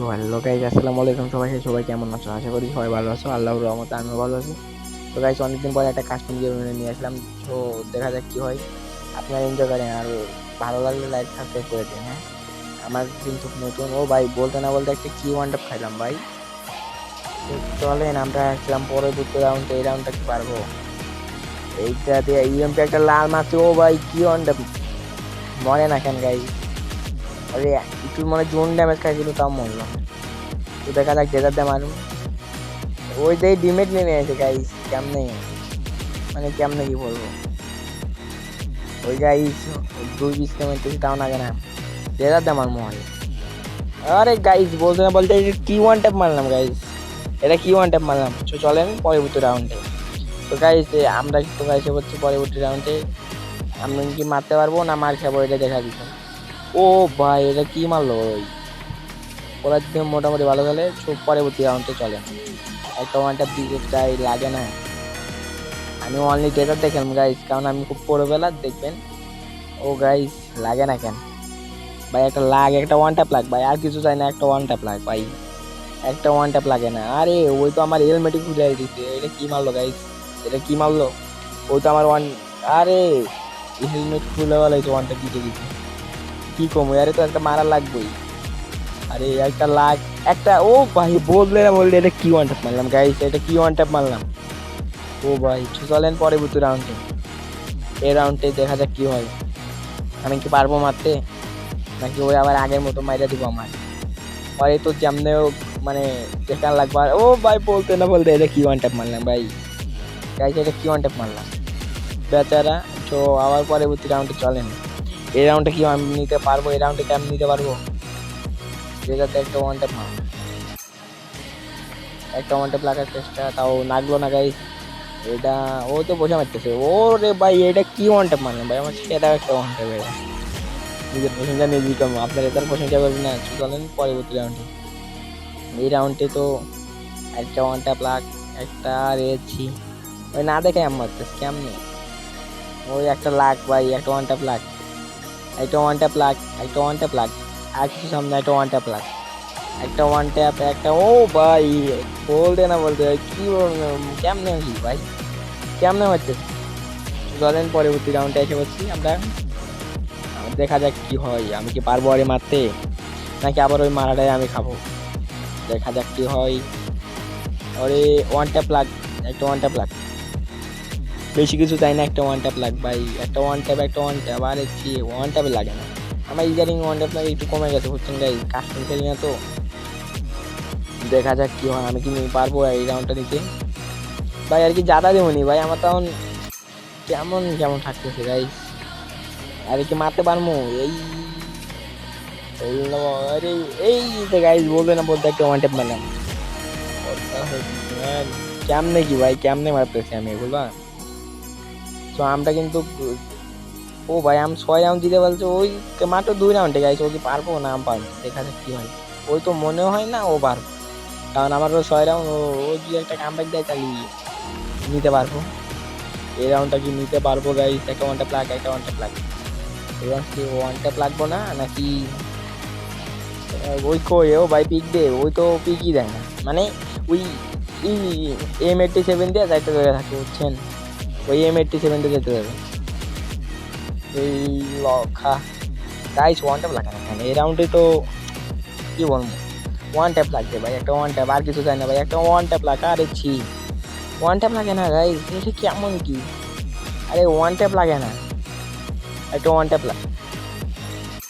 So hello guys আসসালামু আলাইকুম সবাইকে সবাই কেমন আছো? আশা করি সবাই ভালো আছো। আল্লাহর রহমতে আমিও ভালো আছি। তো গাইজ অনেকদিন পরে একটা কাস্টম গেম নিয়ে আসলাম। তো দেখা যাক কি হয়। আপনারা এনজয় করেন আর ভালো লাগলে লাইক সাবস্ক্রাইব করে দিন হ্যাঁ? আমার কিন্তু নতুন। ও ভাই, বলতে না বলতে একটা কি ওয়ান টাপ খাইলাম ভাই। চলেন, আমরা আসলাম পরবর্তী রাউন্ডে এই রাউন্ডটা কি পারব? এইটা দিয়ে ইএমপি একটা লাল মারছে ও ভাই কি ওয়ান টাপ মরে না কেন আরে একটু মনে জোন ড্যামেজ খাইছিল, তাও মরলো তো দেখা যাক জেদার দিয়ে মারুন ওই যে ডিমেট নিয়ে নিয়েছে গাইস কেমনে? মানে কেমনে কি বলব? ওই গাইস দুই বিশ মারতেছি, তাও না। কেনা জেদার দিয়ে মারমো হয় আরে গাইস বলতে না, বলতে কি ওয়ান ট্যাপ মারলাম গাইস এটা কি ওয়ান ট্যাপ মারলাম। চলেন, পরবর্তী রাউন্ডে তো গাইস আমরা তো গাইস হচ্ছে পরবর্তী রাউন্ডে আমরা কি মারতে পারব, না মার খাব, এটা দেখা দিচ্ছি ও ভাই, এটা কি মারলো ওই? ওরা যদি মোটামুটি ভালো খেলে পরবর্তী রাউন্ডে চলে। একটা ওয়ানটা চাই লাগে না। আমি অনলি ডেটার দেখলাম গাইস কারণ আমি খুব পড়োবেলা দেখবেন, ও গাইস লাগে না কেন? ভাই, একটা লাগ, একটা ওয়ান ট্যাপ লাগ, ভাই, আর কিছু চাই না, একটা ওয়ান ট্যাপ লাগ, ভাই। একটা ওয়ান ট্যাপ লাগে না। আরে, ওই তো আমার হেলমেটই খুলে দিচ্ছে এটা কি মারলো গাইস এটা কি মারলো? ওই তো আমার ওয়ান আরে হেলমেট খুলে বলাই তো ওয়ান ট্যাপ দিতে দিতে কি কমো? আরে তো একটা মারা লাগবেই। আরে, একটা লাগ, একটা, ও ভাই বললে না বললে এটা কি ওয়ান ট্যাপ মারলাম গাইস এটা কি ওয়ান ট্যাপ মারলাম? ও ভাই চলেন পরবর্তী রাউন্ডে এই রাউন্ডে দেখা যাক কি হয়। আমি কি পারব মারতে? নাকি ওই আবার আগের মতো মাইরা দিব আমার? পরে তো যেমনেও মানে দেখা লাগবে। আর- ও ভাই, বলতে না বলতে এটা কি ওয়ান ট্যাপ মারলাম, ভাই? গাইস এটা কি ওয়ান ট্যাপ মারলাম? বেচারা, তো আবার পরে পরবর্তী রাউন্ডে চলেন। এই রাউন্ডে কি আমি নিতে পারব? এই রাউন্ডে কি আমি নিতে পারব? যেটাতে একটা ওয়ান মার। একটা ওয়ান ট্যাপ লাগার চেষ্টা, তাও লাগল না গাইস এটা, ও তো বোঝা মারতেছে। ও রে ভাই, এটা কি ওয়ান ট্যাপ মারলাম ভাই? আমার সেটা একটা ওয়ান ট্যাপ এটা নিজের প্রশংসা নিজেই কম আপনার এটার প্রশংসা করবেন না। চলেন পরবর্তী রাউন্ডে এই রাউন্ডে তো একটা ওয়ান ট্যাপ লাগ, একটা রেছি ওই না দেখে আমি মারতেছি, কেমনি? ওই একটা লাখ ভাই, একটা ওয়ান ট্যাপ লাগ একটা ওয়ান ট্যাপ লাগ একটা ওয়ান ট্যাপ লাগ আর কিছু সামনে একটা ওয়ান ট্যাপ লাগ একটা ওয়ান ট্যাপ একটা, ও ভাই, বলতে না বলতে, কি কেমনে কি ভাই? কেমনে হচ্ছে? চলেন পরবর্তী রাউন্ডে এসে বলছি আমরা। দেখা যাক কি হয়, আমি কি পারব আরে মারতে? নাকি আবার ওই মারাটাই আমি খাব? দেখা যাক কি হয়। ওরে ওয়ান ট্যাপ লাগ একটা ওয়ান ট্যাপ লাগ বেশি কিছু চাই না, একটা ওয়ান ট্যাপ লাগ, ভাই। একটা ওয়ান ট্যাপ একটা ওয়ান ট্যাপ আর কি ওয়ান ট্যাপে লাগে না। আমার ইদারিং ওয়ান ট্যাপ লাগে একটু কমে গেছে, বুঝছেন গাই কাস্টম খেলি না তো? দেখা যাক কি হয়, আমি কি পারব এই রাউন্ডটা নিতে? ভাই, আর কি জাদা দেবনি, ভাই? আমার তখন কেমন কেমন থাকতেছে ভাই আর কি মারতে পারব? এই এই আরে, এই যে গাইজ বলবে না, বলতে একটা ওয়ান ট্যাপ মারলাম। কেমনে কি, ভাই? কেমনে মারতেছি আমি এগুলো? তো আমরা কিন্তু, ও ভাই, আমি ছয় রাউন্ড দিতে বলছে, ওই মাত্র দুই রাউন্ডে গাইছে, ও কি পারব না আমি পারব? দেখা যাক কি হয়। ওই তো মনে হয় না, ও পারব। কারণ আমার ওই ছয় রাউন্ড ও ও যদি একটা কাম কামব্যাক দেয় তাহলে নিতে পারব। এই রাউন্ডটা কি নিতে পারব গাইস একটা ওয়ানটা প্লাগ একটা ওয়ানটা প্লাগ এবার কি ওয়ানটা প্লাগবো না, নাকি, ওই কই, ও ভাই পিক দে, ওই তো পিকই দেয় না। মানে ওই এম এইটটি সেভেন দিয়ে যাইতে ধরে থাকে, বুঝছেন? ওই এম এইটটি সেভেন দিয়ে যেতে হবে। এই লখা। গাইস ওয়ান ট্যাপ লাগে না এই রাউন্ডে তো কি বলব? ওয়ান ট্যাপ লাগবে ভাই, একটা ওয়ান ট্যাপ আর কিছু চাই না ভাই, একটা ওয়ান ট্যাপ লাগা। আরে ছি। ওয়ান ট্যাপ লাগে না গাইস এটা কেমন কি? আরে ওয়ান ট্যাপ লাগে না। একটা ওয়ান ট্যাপ লাগে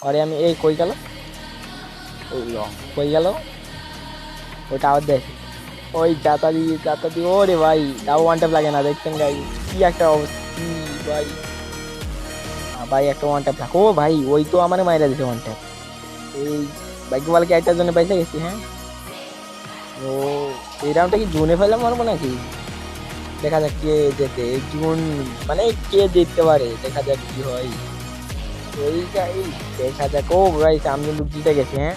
আরে আমি এই কই গেল? কই গেল? ওইটা আবার দেখ। ওই চাতা দিয়ে চাতা দিয়ে ওরে ভাই, তাও ওয়ান লাগে না, দেখছেন গাই কি একটা অবস্থা ভাই? ভাই, একটা ওয়ান ট্যাপ ও ভাই, ওই তো আমার মাইরা দিছে ওয়ান ট্যাপ এই বাইক বলকে একটার জন্য পয়সা গেছি হ্যাঁ? ও, এই রাউন্ডটা কি জুনে ফেলে মারবো নাকি? দেখা যাক কে যেতে জুন মানে কে জিততে পারে, দেখা যাক কি হয়। ওই দেখা যাক। ও ভাই আমি কিন্তু জিতে গেছি হ্যাঁ?